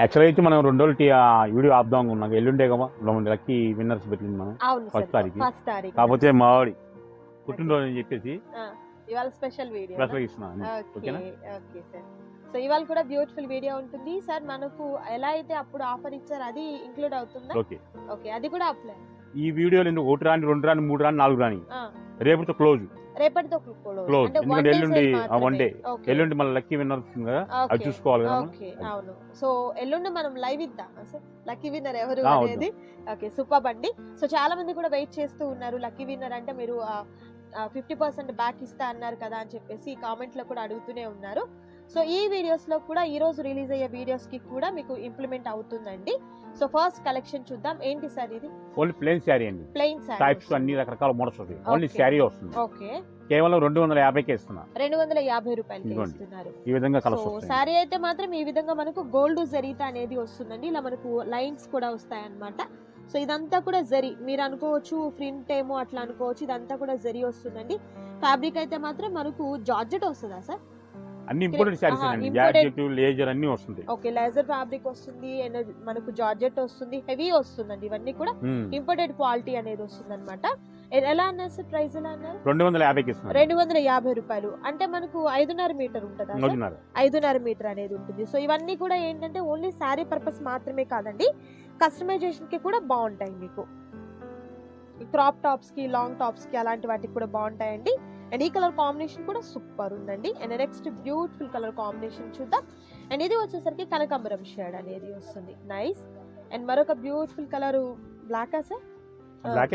యాక్చువల్గా అయితే మనం రెండు రోజులు వీడియో ఆపుదాం అనుకున్నాం. ఎల్లుండే కదా లక్కీ విన్నర్స్ పెట్టింది మనం. ఫస్ట్ తారీఖు. కాకపోతే మావాడి పుట్టినరోజు అని చెప్పేసి ఇవాళ స్పెషల్ వీడియో ప్లస్ ఇస్తున్నాను ఓకే ఓకేనా? Okay sir. సో ఇవాళ కూడా బ్యూటిఫుల్ వీడియో ఉంటుంది సార్. మనకు ఎలా అయితే అప్పుడు ఆఫర్ ఇచ్చారో అది ఇంక్లూడ్ అవుతుందా? ఓకే. ఓకే అది కూడా అప్లై ఈ వీడియోలు ఎందుకు ఒకటి రాని రెండు రాని మూడు రాని నాలుగు రాని? రేపుతో క్లోజ్. రేపటితో Close. ఎందుకంటే ఎల్లుండి, day. ఓకే ఎల్లుండి మళ్ళీ లక్కీ విన్నర్ వస్తుంది కదా అది చూసుకోవాలి మనం. అవును. సో ఎల్లుండి మనం లైవ్ ఇద్దాం. లక్కీ విన్నర్ ఎవరు అనేది? ఓకే సూపర్ అండి సో చాలా మంది కూడా వెయిట్ చేస్తూ ఉన్నారు. లక్కీ విన్నర్ అంటే మీరు ఫిఫ్టీ పర్సెంట్ బ్యాక్ ఇస్తా అన్నారు కదా అని చెప్పేసి కామెంట్లో కూడా అడుగుతూనే ఉన్నారు. సో ఈ వీడియోస్లో కూడా ఈ రోజు రిలీజ్ అయ్యే వీడియోస్కి కూడా మీకు ఇంప్లిమెంట్ అవుతుందండి. సో ఫస్ట్ కలెక్షన్ చూద్దాం. ఏంటి సార్ ఇది? ఓన్లీ ప్లేన్ శారీ అండి. ప్లెయిన్ టైప్స్ సారీ అన్ని రకరకాల మోడల్స్ వస్తాయి. ఓన్లీ. శారీ వస్తుంది. ఓకే కేవలం రెండు వందల యాభైకే ఇస్తున్నా. రెండు వందల యాభై రూపాయలకి ఇదిగోండి. ఇస్తున్నారు. ఈ విధంగా కలర్స్ వస్తాయి. శారీ అయితే మాత్రం ఈ విధంగా మనకు గోల్డ్ జరీత అనేది వస్తుందండి. ఇలా మనకు లైన్స్ కూడా వస్తాయి అన్నమాట సో ఇదంతా కూడా జరీ మీరు అనుకోవచ్చు ప్రింట్ ఏమో అట్లా అనుకోవచ్చు ఇదంతా కూడా జరీ వస్తుందండి. ఫ్యాబ్రిక్ అయితే మాత్రం మనకు జార్జెట్ వస్తుందా సార్? అన్ని ఇంపోర్టెడ్ శారీస్ అండి. జాకెట్ లేజర్ అన్ని వస్తుంది. ఓకే లేజర్ ఫ్యాబ్రిక్ వస్తుంది and మనకు జార్జెట్ వస్తుంది హెవీ వస్తుందండి. ఇవన్నీ కూడా. ఇంపోర్టెడ్ క్వాలిటీ అనేది వస్తుంది అనమాట ఎలా అన్నారు సార్ ప్రైస్ ఎలా అన్నారు? రెండు వందల యాభైకి ఇస్తున్నా రెండు వందల యాభై రూపాయలు. అంటే మనకు ఐదున్నర మీటర్ ఉంటుందా ఐదున్నర. మీటర్ అనేది ఉంటుంది. సో ఇవన్నీ కూడా ఏంటంటే ఓన్లీ శారీ పర్పస్ మాత్రమే కాదండి. కస్టమైజేషన్కి కూడా బాగుంటాయి మీకు. క్రాప్ టాప్స్కి లాంగ్ టాప్స్కి అలాంటి వాటికి కూడా బాగుంటాయండి. అండ్ ఈ కలర్ కాంబినేషన్ కూడా సూపర్ ఉందండి. And next beautiful colour combination చూద్దాం. అండ్ ఇది వచ్చేసరికి కనకాంబరం షేడ్ అనేది వస్తుంది. నైస్. అండ్ మరొక బ్యూటిఫుల్ కలర్ బ్లాక్ సార్?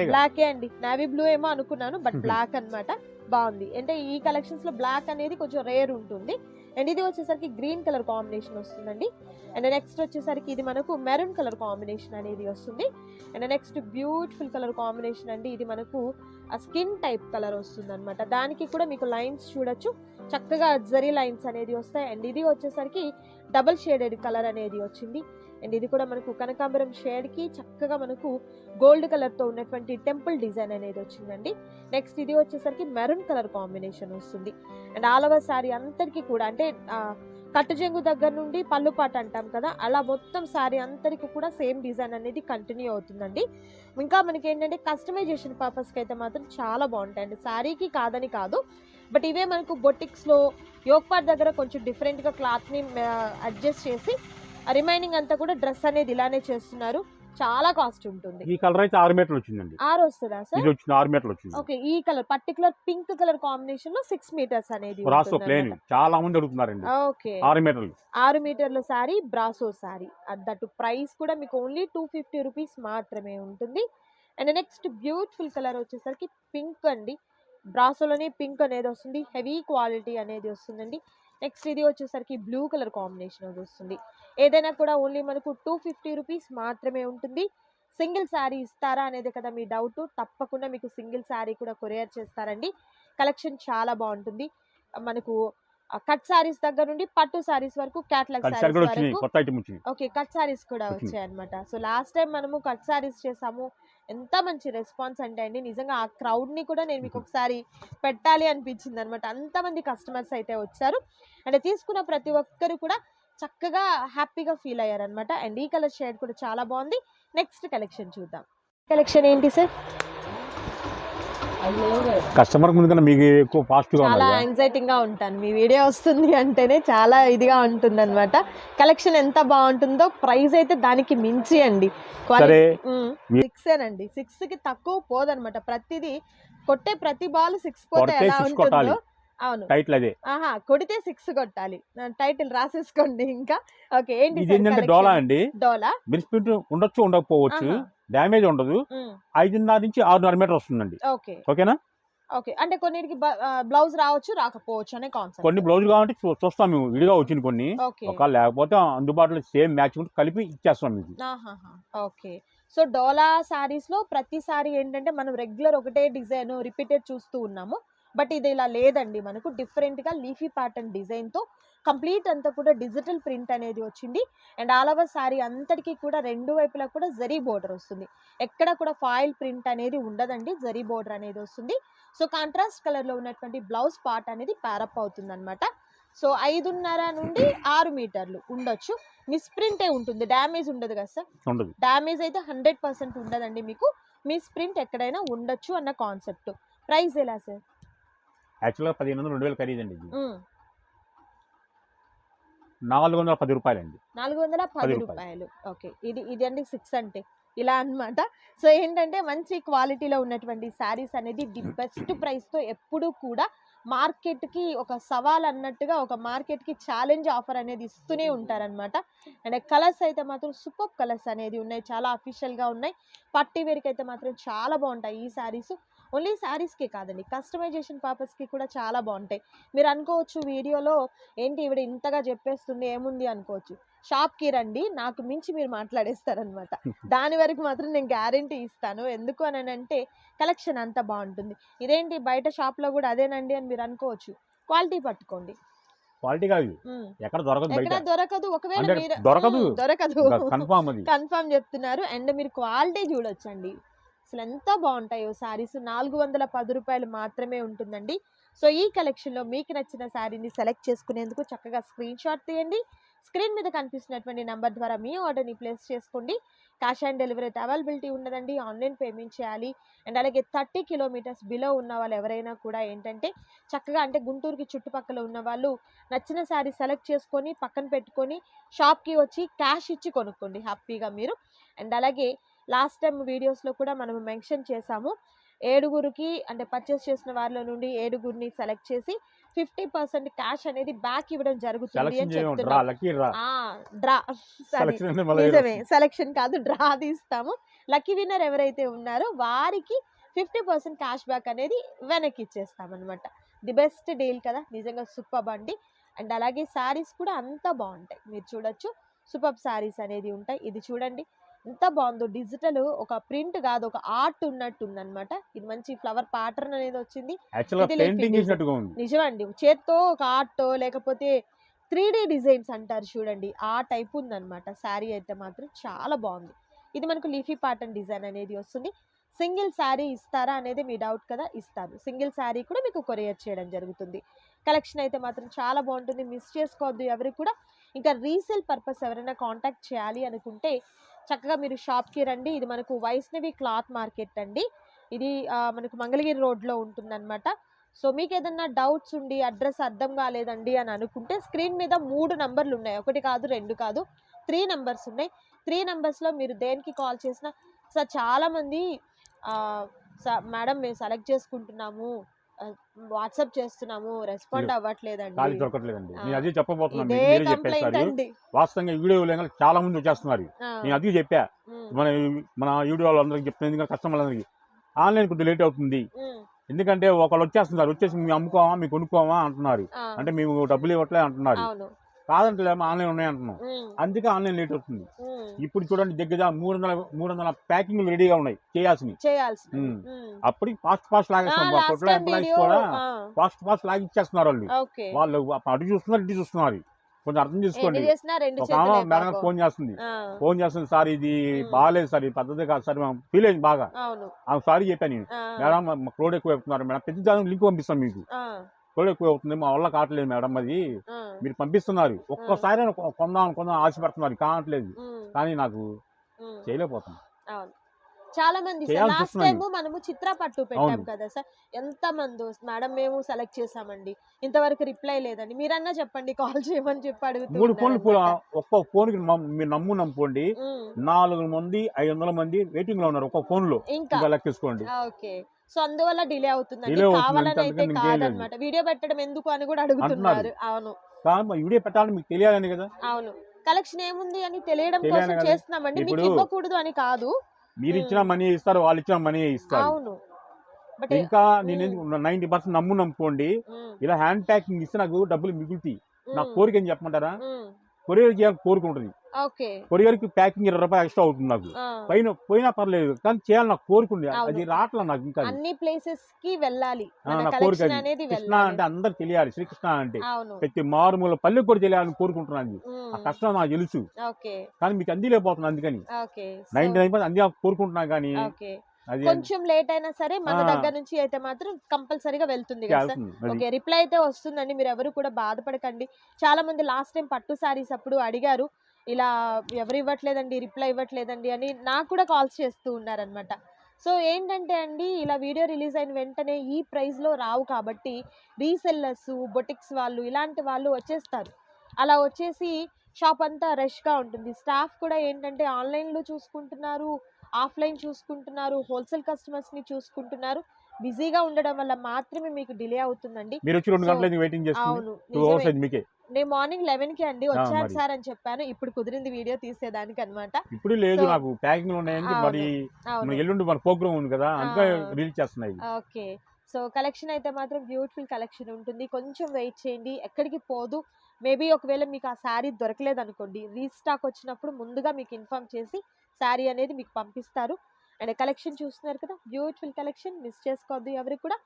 బ్లాకే అండి. నావీ బ్లూ ఏమో అనుకున్నాను బట్ బ్లాక్ అన్నమాట. బాగుంది. అంటే ఈ కలెక్షన్స్లో బ్లాక్ అనేది కొంచెం రేర్ ఉంటుంది. అండ్ ఇది వచ్చేసరికి గ్రీన్ కలర్ కాంబినేషన్ వస్తుందండి. అండ్ నెక్స్ట్ వచ్చేసరికి ఇది మనకు మెరూన్ కలర్ కాంబినేషన్ అనేది వస్తుంది. And next beautiful colour combination అండి. ఇది మనకు ఆ స్కిన్ టైప్ కలర్ వస్తుంది అనమాట దానికి కూడా మీకు లైన్స్ చూడొచ్చు. చక్కగా జరీ లైన్స్ అనేది వస్తాయి. అండ్ ఇది వచ్చేసరికి డబల్ షేడెడ్ కలర్ అనేది వచ్చింది. అండ్ ఇది కూడా మనకు కనకాంబరం షేడ్కి చక్కగా మనకు గోల్డ్ కలర్తో ఉన్నటువంటి టెంపుల్ డిజైన్ అనేది వచ్చిందండి. నెక్స్ట్ ఇది వచ్చేసరికి మెరూన్ కలర్ కాంబినేషన్ వస్తుంది. అండ్ ఆల్ శారీ అంతటికి కూడా అంటే కట్టుజంగు కట్టు దగ్గర నుండి పళ్ళుపాట అంటాం కదా అలా మొత్తం శారీ అంతరికి కూడా సేమ్ డిజైన్ అనేది కంటిన్యూ అవుతుందండి. ఇంకా మనకి ఏంటంటే కస్టమైజేషన్ పర్పస్కి అయితే మాత్రం చాలా బాగుంటాయండి. శారీకి కాదని కాదు బట్ ఇవే మనకు బొటిక్స్లో యోగపాట్ దగ్గర కొంచెం డిఫరెంట్గా క్లాత్ని అడ్జస్ట్ చేసి రిమైనింగ్ అంతా కూడా డ్రెస్ అనేది ఇలానే చేస్తున్నారు. చాలా కాస్ట్ ఉంటుంది. ఈ కలర్ అయితే ఆరు మీటర్లు వచ్చిందండి. ఆరు వస్తుందా సార్? ఇది వచ్చింది ఆరు మీటర్లు వచ్చింది. ఓకే ఈ కలర్ పర్టికులర్ పింక్ కలర్ కాంబినేషన్లో సిక్స్ మీటర్స్ అనేది బ్రాసో ప్లేన్. చాలా మంది అడుగుతున్నారండి. ఓకే. ఆరు మీటర్లు. ఆరు మీటర్ల saree brasso saree. That price కూడా మీకు ఓన్లీ టూ ఫిఫ్టీ రూపీస్ మాత్రమే ఉంటుంది. అండ్ నెక్స్ట్ బ్యూటిఫుల్ కలర్ వచ్చేసరికి పింక్ అండి. బ్రాసోలోనే పింక్ అనేది వస్తుంది. హెవీ క్వాలిటీ అనేది వస్తుందండి. నెక్స్ట్ ఇది వచ్చేసరికి బ్లూ కలర్ కాంబినేషన్ వస్తుంది. ఏదైనా కూడా ఓన్లీ మనకు టూ ఫిఫ్టీ రూపీస్ మాత్రమే ఉంటుంది. సింగిల్ శారీ ఇస్తారా అనేది కదా మీ డౌట్. తప్పకుండా మీకు సింగిల్ శారీ కూడా కొరియర్ చేస్తారండి. కలెక్షన్ చాలా బాగుంటుంది. మనకు కట్ శారీస్ దగ్గర నుండి పట్టు శారీస్ వరకు క్యాట్లాగ్ శారీస్ వరకు ఓకే కట్ సారీస్ కూడా. వచ్చాయి అనమాట సో లాస్ట్ టైం మనము కట్ సారీస్ చేసాము. ఎంత మంచి రెస్పాన్స్ అంటే అండి. నిజంగా ఆ crowd ని కూడా నేను మీకు. ఒకసారి పెట్టాలి అనిపించింది అనమాట అంతమంది కస్టమర్స్ అయితే వచ్చారు. అండ్ తీసుకున్న ప్రతి ఒక్కరు కూడా చక్కగా హ్యాపీగా ఫీల్ అయ్యారు అనమాట అండ్ ఈ కలర్ షేడ్ కూడా చాలా బాగుంది. నెక్స్ట్ కలెక్షన్ చూద్దాం. కలెక్షన్ ఏంటి సార్? కస్టమర్ ముందు కన్నా మీకు ఎక్కువ ఫాస్ట్గా చాలా యాంగ్జైటింగ్గా ఉంటాను. మీ వీడియో వస్తుంది అంటేనే చాలా ఇదిగా ఉంటుంది అనమాట కలెక్షన్ ఎంత బాగుంటుందో ప్రైస్ అయితే దానికి మించి అండి సిక్స్ అండి సిక్స్కి తక్కువ పోదన్నమాట. ప్రతిదీ కొట్టే ప్రతి బాల్ సిక్స్ పోతే ఎలా ఉంటుందో. అవును. టైటిల్ అదే. ఆహా కొడితే సిక్స్ కొట్టాలి. టైటిల్ రాసేసుకోండి ఇంకా. ఓకే ఏంటి డోలా అండి. డోలా? మిస్ప్రింట్ ఉండొచ్చు ఉండకపోవచ్చు. డ్యామేజ్ ఉండదు. ఐదున్నర నుంచి ఆరున్నర మీటర్ వస్తుందండి. ఓకే. ఓకేనా? ఓకే. అంటే కొన్నిటికి బ్లౌజ్ రావచ్చు రాకపోవచ్చు అనే కాన్సెప్ట్ కొన్ని బ్లౌజ్ కావాలంటే చూస్తాం మేము. విడిగా వచ్చింది కొన్ని. ఒక లేకపోతే అందుబాటులో సేమ్ మ్యాచ్ కలిపి ఇచ్చేస్తాం మీకు. ఓకే. సో డోలా సారీస్లో ప్రతి సారీ ఏంటంటే మనం రెగ్యులర్ ఒకటే డిజైన్ రిపీటెడ్ చూస్తూ ఉన్నాము. బట్ ఇది ఇలా లేదండి. మనకు డిఫరెంట్గా లీఫీ ప్యాటర్న్ డిజైన్తో కంప్లీట్ అంతా కూడా డిజిటల్ ప్రింట్ అనేది వచ్చింది. అండ్ ఆల్ ఓవర్ సారీ అంతటికి కూడా రెండు వైపులా కూడా జరీ బోర్డర్ వస్తుంది. ఎక్కడ కూడా ఫాయిల్ ప్రింట్ అనేది ఉండదండి. జరీ బోర్డర్ అనేది వస్తుంది. సో కాంట్రాస్ట్ కలర్లో ఉన్నటువంటి బ్లౌజ్ పార్ట్ అనేది ప్యారప్ అవుతుంది అనమాట సో ఐదున్నర నుండి ఆరు మీటర్లు ఉండొచ్చు. మిస్ప్రింటే ఉంటుంది. డ్యామేజ్ ఉండదు కదా సార్? డ్యామేజ్ అయితే హండ్రెడ్ పర్సెంట్ ఉండదండి మీకు. మిస్ ప్రింట్ ఎక్కడైనా ఉండొచ్చు అన్న కాన్సెప్ట్. ప్రైస్ ఎలా సార్? యాక్చువల్గా పదిహేను వందలు రెండు వేలు ఖరీదండి నాలుగు వందల పది రూపాయలండి. నాలుగు వందల పది రూపాయలు. ఓకే. ఇది ఇది అండి సిక్స్ అంటే. ఇలా అన్నమాట. సో ఏంటంటే మంచి క్వాలిటీలో ఉన్నటువంటి శారీస్ అనేది ది బెస్ట్ ప్రైస్తో ఎప్పుడూ కూడా మార్కెట్కి ఒక సవాల్ అన్నట్టుగా ఒక మార్కెట్కి ఛాలెంజ్ ఆఫర్ అనేది ఇస్తూనే ఉంటారనమాట అండ్ కలర్స్ అయితే మాత్రం సూపర్ కలర్స్ అనేది ఉన్నాయి. చాలా అఫీషియల్గా ఉన్నాయి. పట్టి వేర్కి అయితే మాత్రం చాలా బాగుంటాయి ఈ శారీస్. ఓన్లీ శారీస్కి కాదండి. కస్టమైజేషన్ పర్పస్కి కూడా చాలా బాగుంటాయి మీరు అనుకోవచ్చు వీడియోలో ఏంటి ఈవిడ ఇంతగా చెప్పేస్తుంది ఏముంది అనుకోవచ్చు. షాప్కి రండి నాకు మించి మీరు మాట్లాడేస్తారనమాట దాని వరకు మాత్రం నేను గ్యారంటీ ఇస్తాను. ఎందుకు అని అంటే కలెక్షన్ అంత బాగుంటుంది ఇదేంటి బయట షాప్లో కూడా అదేనండి అని మీరు అనుకోవచ్చు. క్వాలిటీ పట్టుకోండి. క్వాలిటీ కాదు. ఎక్కడ దొరకదు బయట. దొరకదు ఒకవేళ దొరకదు. దొరకదు. కన్ఫామ్ అది. కన్ఫర్మ్ చెప్తున్నారు. అండ్ మీరు క్వాలిటీ చూడొచ్చండి. అసలు ఎంత బాగుంటాయో శారీస్. నాలుగు వందల పది రూపాయలు మాత్రమే ఉంటుందండి. సో ఈ కలెక్షన్లో మీకు నచ్చిన శారీని సెలెక్ట్ చేసుకునేందుకు చక్కగా స్క్రీన్ షాట్ తీయండి. స్క్రీన్ మీద కనిపిస్తున్నటువంటి నెంబర్ ద్వారా మీ ఆర్డర్ని ప్లేస్ చేసుకోండి. క్యాష్ ఆన్ డెలివరీ అయితే అవైలబిలిటీ ఉన్నదండి. ఆన్లైన్ పేమెంట్ చేయాలి. అండ్ అలాగే థర్టీ కిలోమీటర్స్ బిలో ఉన్న వాళ్ళు ఎవరైనా కూడా ఏంటంటే చక్కగా అంటే గుంటూరుకి చుట్టుపక్కల ఉన్న వాళ్ళు నచ్చిన శారీ సెలెక్ట్ చేసుకొని పక్కన పెట్టుకొని షాప్కి వచ్చి క్యాష్ ఇచ్చి కొనుక్కోండి హ్యాపీగా మీరు. అండ్ అలాగే లాస్ట్ టైం వీడియోస్లో కూడా మనం మెన్షన్ చేసాము ఏడుగురికి అంటే పర్చేస్ చేసిన వారిలో నుండి ఏడుగురిని సెలెక్ట్ చేసి ఫిఫ్టీ పర్సెంట్ క్యాష్ అనేది బ్యాక్ ఇవ్వడం జరుగుతుంది సెలక్షన్ అని చెప్తున్నాం. నిజమే సెలక్షన్ కాదు డ్రా తీస్తాము. లక్కీ విన్నర్ ఎవరైతే ఉన్నారో వారికి ఫిఫ్టీ పర్సెంట్ క్యాష్ బ్యాక్ అనేది వెనక్కి ఇచ్చేస్తాం అనమాట ది బెస్ట్ డీల్ కదా నిజంగా సూపర్ బండి. అండ్ అలాగే శారీస్ కూడా అంత బాగుంటాయి. మీరు చూడొచ్చు. సూపర్ శారీస్ అనేది ఉంటాయి. ఇది చూడండి. ఎంత బాగుందో. డిజిటల్ ఒక ప్రింట్ కాదు ఒక ఆర్ట్ ఉన్నట్టు ఉందన్నమాట ఇది మంచి ఫ్లవర్ ప్యాటర్న్ అనేది వచ్చింది. ఉంది. నిజమండి. చేత్తో ఒక ఆర్ట్ లేకపోతే త్రీ డీ డిజైన్స్ అంటారు చూడండి. ఆ టైప్ ఉందన్నమాట. శారీ అయితే మాత్రం చాలా బాగుంది. ఇది మనకు లీఫీ ప్యాటర్న్ డిజైన్ అనేది వస్తుంది. సింగిల్ శారీ ఇస్తారా అనేది మీ డౌట్ కదా ఇస్తారు సింగిల్ శారీ కూడా మీకు కొరియర్ చేయడం జరుగుతుంది. కలెక్షన్ అయితే మాత్రం చాలా బాగుంటుంది. మిస్ చేసుకోవద్దు ఎవరికి కూడా. ఇంకా రీసేల్ పర్పస్ ఎవరైనా కాంటాక్ట్ చేయాలి అనుకుంటే చక్కగా మీరు షాప్కి రండి. ఇది మనకు వైష్ణవి క్లాత్ మార్కెట్ అండి. ఇది మనకు మంగళగిరి రోడ్లో ఉంటుందన్నమాట. సో మీకు ఏదన్నా డౌట్స్ ఉండి అడ్రస్ అర్థం కాలేదండి అని అనుకుంటే స్క్రీన్ మీద మూడు నంబర్లు ఉన్నాయి. ఒకటి కాదు రెండు కాదు త్రీ నెంబర్స్ ఉన్నాయి. త్రీ నెంబర్స్లో మీరు దేనికి కాల్ చేసినా సార్ చాలామంది మేడం మేము సెలెక్ట్ చేసుకుంటున్నాము. వాట్సాప్ చేస్తున్నాము రెస్పాండ్ ఖాళీ అవ్వట్లేదండి. దొరకట్లేదండి. ఆ. నేను అది చెప్పబోతున్నాను మీరే చెప్పేస్తారు వాస్తవంగా వీడియో చాలా మంది వచ్చేస్తున్నారు. నేను అది చెప్పా. మన మన యూడియో వాళ్ళందరికీ చెప్తున్నాను ఎందుకంటే కస్టమర్లందరికీ. ఆన్లైన్ కొద్దిగా లేట్ అవుతుంది. ఎందుకంటే ఒకళ్ళు వచ్చేస్తున్నారు వచ్చేసి మేము అమ్ముకోవా మేము కొనుక్కోవా అంటున్నారు. అంటే మేము డబ్బులు ఇవ్వట్లే అంటున్నారు. కాదంటలేమో ఆన్లైన్ ఉన్నాయి అంటున్నాం ఉమ్, అందుకే ఆన్లైన్ లేట్ అవుతుంది. ఇప్పుడు చూడండి దగ్గర మూడు వందల మూడు వందల ప్యాకింగ్ రెడీగా ఉన్నాయి చేయాల్సినవి. చేయాల్సి. అప్పటికి ఫాస్ట్ ఫాస్ట్ లాగేస్తున్నారు. కొట్ల ఎంప్లాయీస్ కూడా ఫాస్ట్ ఫాస్ట్ లాగిచ్చేస్తున్నారు వాళ్ళు. వాళ్ళు అటు చూస్తున్నారు ఇటు చూస్తున్నారు. కొంచెం అర్థం చేసుకోండి. ఒక ఆమె మేడం. ఫోన్ చేస్తుంది. ఫోన్ చేస్తుంది సార్ ఇది. బాగాలేదు సార్ ఇది పద్ధతి కాదు సార్ మేము ఫీల్ అయింది బాగా. ఆమె సారీ చెప్పాను మేడం మా క్రోడ్ ఎక్కువ మేడం ప్రతి దానికి లింక్ పంపిస్తాం మీకు. ఎక్కువ అవుతుంది మా వల్ల కావట్లేదు మేడం అది. మీరు పంపిస్తున్నారు. ఒక్కసారి కొందాం కొందాం ఆశపడుతున్నారు. కావట్లేదు కానీ నాకు. చేయలేకపోతాను చాలా మంది లాస్ట్. టైం మనము చిత్ర పట్టు పెట్టాం. కదా సార్. ఎంత మంది మేడం మేము సెలెక్ట్ చేసామండి. ఇంతవరకు రిప్లై లేదండి. మీరన్నా చెప్పండి కాల్ చేయమని చెప్పి మూడు ఫోన్లు ఒక్క ఫోన్కి మీరు నమ్ము నమ్ముకోండి. నాలుగు మంది ఐదు వందల మంది వెయిటింగ్లో ఉన్నారు ఒక్క ఫోన్లో ఇంకా ఇంకా లెక్కేసుకోండి ఓకే. సో అందువల్ల డిలే అవుతుందండి. అవుతుంది, కావాలని అయితే. కాదనమాట. వీడియో పెట్టడం ఎందుకు అని కూడా అడుగుతున్నారు. అవును. వీడియో పెట్టాలని మీకు తెలియాలని కదా? అవును. కలెక్షన్ ఏముంది అని తెలియడం కోసం. చేస్తున్నామండి. మీకు ఇవ్వకూడదు అని కాదు. మీరు. ఇచ్చిన మనీ ఇస్తారు వాళ్ళు ఇచ్చిన మనీ ఇస్తారు. అవును. ఇంకా నేను నైన్టీ పర్సెంట్ నమ్ము నమ్ముకోండి ఇలా హ్యాండ్ ప్యాకింగ్ ఇస్తే నాకు డబ్బులు మిగులుతాయి. నా కోరిక ఏం చెప్పమంటారా? కొరియర్ చేయాలని కోరుకుంటుంది. కొరియర్కి ప్యాకింగ్ ఇరవై రూపాయలు ఎక్స్ట్రా అవుతుంది నాకు. పైన పోయినా పర్లేదు కానీ చేయాలని నాకు కోరుకుంది. అది రావట్లే నాకు ఇంకా. అన్ని ప్లేసెస్కి వెళ్ళాలి కోరిక కృష్ణ అంటే అందరు తెలియాలి. శ్రీకృష్ణ అంటే ప్రతి మారుమూల పల్లెకి కూడా తెలియాలని కోరుకుంటున్నాను. ఆ కష్టం నాకు తెలుసు. కానీ మీకు అందిలేకపోతుంది అందుకని. నైన్టీ నైన్ పర్సెంట్ అంది కోరుకుంటున్నా కానీ కొంచెం లేట్ అయినా సరే మన. దగ్గర నుంచి అయితే మాత్రం కంపల్సరీగా వెళ్తుంది కదా సార్. ఓకే రిప్లై అయితే వస్తుందండి. మీరు ఎవరు కూడా బాధపడకండి. చాలా మంది లాస్ట్ టైం పట్టు సారీస్ అప్పుడు అడిగారు. ఇలా ఎవరు ఇవ్వట్లేదండి రిప్లై ఇవ్వట్లేదండి అని నాకు కూడా కాల్స్ చేస్తూ ఉన్నారనమాట సో ఏంటంటే అండి ఇలా వీడియో రిలీజ్ అయిన వెంటనే ఈ ప్రైస్లో రావు కాబట్టి రీసెల్లర్స్ బొటిక్స్ వాళ్ళు ఇలాంటి వాళ్ళు వచ్చేస్తారు. అలా వచ్చేసి షాప్ అంతా రష్గా ఉంటుంది. స్టాఫ్ కూడా ఏంటంటే ఆన్లైన్లో చూసుకుంటున్నారు. ఆఫ్లైన్ చూసుకుంటున్నారు హోల్సేల్ కస్టమర్స్ని చూసుకుంటున్నారు. బిజీగా ఉండడం వల్ల మాత్రమే మీకు డిలే అవుతుందండి. మీరు వచ్చి రెండు సో, గంటల వెయిటింగ్ అవర్స్. అయింది మీకే. నేను మార్నింగ్ లెవెన్కి అండి వచ్చాను. సార్ అని చెప్పాను. ఇప్పుడు కుదిరింది వీడియో తీసేదానికి అనమాట ఇప్పుడు లేదు నాకు ప్యాకింగ్ ఉన్నాయండి అవును. మరి ఎల్లుండి మన ప్రోగ్రామ్ ఉంది కదా అందుకే ఆ. రీల్ చేస్తున్నాయి ఓకే. సో కలెక్షన్ అయితే మాత్రం బ్యూటిఫుల్ కలెక్షన్ ఉంటుంది. కొంచెం వెయిట్ చేయండి. ఎక్కడికి పోదు. మేబీ ఒకవేళ మీకు ఆ శారీ దొరకలేదనుకోండి. రీస్టాక్ వచ్చినప్పుడు ముందుగా మీకు ఇన్ఫామ్ చేసి శారీ అనేది మీకు పంపిస్తారు. అండ్ కలెక్షన్ చూస్తున్నారు కదా బ్యూటిఫుల్ కలెక్షన్ మిస్ చేసుకోవద్దు ఎవరికి కూడా.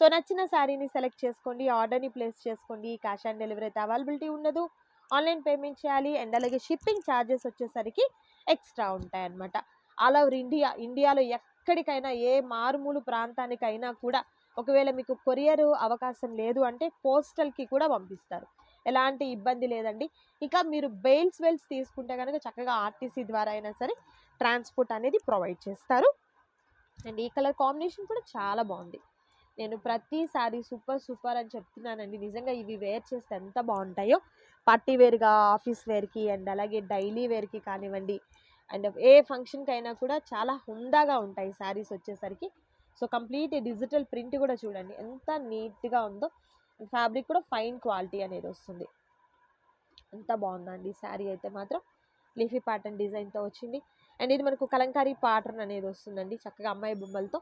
సో నచ్చిన శారీని సెలెక్ట్ చేసుకోండి. ఆర్డర్ని ప్లేస్ చేసుకోండి. క్యాష్ ఆన్ డెలివరీ అయితే అవైలబిలిటీ ఉండదు. ఆన్లైన్ పేమెంట్ చేయాలి. అండ్ అలాగే షిప్పింగ్ ఛార్జెస్ వచ్చేసరికి ఎక్స్ట్రా ఉంటాయి అన్నమాట ఆల్ ఓవర్ ఇండియా ఇండియాలో ఎక్కడికైనా ఏ మారుమూలు ప్రాంతానికైనా కూడా ఒకవేళ మీకు కొరియర్ అవకాశం లేదు అంటే పోస్టల్కి కూడా పంపిస్తారు. ఎలాంటి ఇబ్బంది లేదండి. ఇక మీరు బెయిల్స్ వెల్స్ తీసుకుంటే కనుక చక్కగా ఆర్టీసీ ద్వారా అయినా సరే ట్రాన్స్పోర్ట్ అనేది ప్రొవైడ్ చేస్తారు. అండ్ ఈ కలర్ కాంబినేషన్ కూడా చాలా బాగుంది. నేను ప్రతి సారీ సూపర్ సూపర్ అని చెప్తున్నానండి. నిజంగా ఇవి వేర్ చేస్తే ఎంత బాగుంటాయో. పార్టీ వేర్గా ఆఫీస్ వేర్కి అండ్ అలాగే డైలీ వేర్కి కానివ్వండి. అండ్ ఏ ఫంక్షన్కి అయినా కూడా చాలా హుందాగా ఉంటాయి శారీస్ వచ్చేసరికి. సో కంప్లీట్ డిజిటల్ ప్రింట్ కూడా చూడండి. ఎంత నీట్గా ఉందో. ఫ్యాబ్రిక్ కూడా ఫైన్ క్వాలిటీ అనేది వస్తుంది. ఎంత బాగుందండి శారీ అయితే మాత్రం. లీఫీ ప్యాటర్న్ డిజైన్తో వచ్చింది. అండ్ ఇది మనకు కలంకారీ ప్యాటర్న్ అనేది వస్తుందండి చక్కగా అమ్మాయి బొమ్మలతో.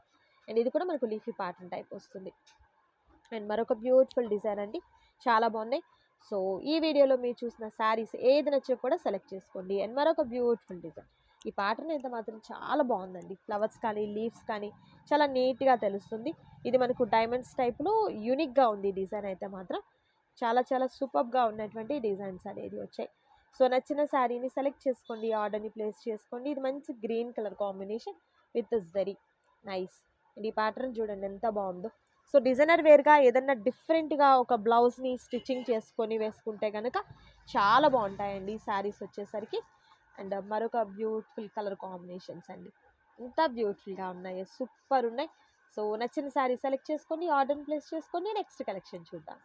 అండ్ ఇది కూడా మనకు లీఫీ ప్యాటర్న్ టైప్ వస్తుంది. అండ్ మరొక బ్యూటిఫుల్ డిజైన్ అండి. చాలా బాగున్నాయి. సో ఈ వీడియోలో మీరు చూసిన శారీస్ ఏది నచ్చో కూడా సెలెక్ట్ చేసుకోండి. అండ్ మరొక బ్యూటిఫుల్ డిజైన్. ఈ ప్యాటర్న్ అయితే మాత్రం చాలా బాగుందండి. ఫ్లవర్స్ కానీ లీవ్స్ కానీ చాలా నీట్గా తెలుస్తుంది. ఇది మనకు డైమండ్స్ టైప్లో యూనిక్గా ఉంది డిజైన్ అయితే మాత్రం. చాలా చాలా సూపర్గా ఉన్నటువంటి డిజైన్స్ అనేది వచ్చాయి. సో నచ్చిన శారీని సెలెక్ట్ చేసుకోండి ఆర్డర్ని ప్లేస్ చేసుకోండి. ఇది మంచి green colour combination with zari. Nice. And ఈ ప్యాటర్న్ చూడండి ఎంత బాగుందో. సో డిజైనర్ వేర్గా ఏదన్నా డిఫరెంట్గా ఒక బ్లౌజ్ని స్టిచ్చింగ్ చేసుకొని వేసుకుంటే కనుక చాలా బాగుంటాయండి శారీస్ వచ్చేసరికి. అండ్ మరొక బ్యూటిఫుల్ కలర్ కాంబినేషన్స్ అండి. ఎంత బ్యూటిఫుల్గా ఉన్నాయి. సూపర్ ఉన్నాయి. సో నచ్చిన శారీ సెలెక్ట్ చేసుకొని ఆర్డర్ ప్లేస్ చేసుకొని నెక్స్ట్ కలెక్షన్ చూద్దాం.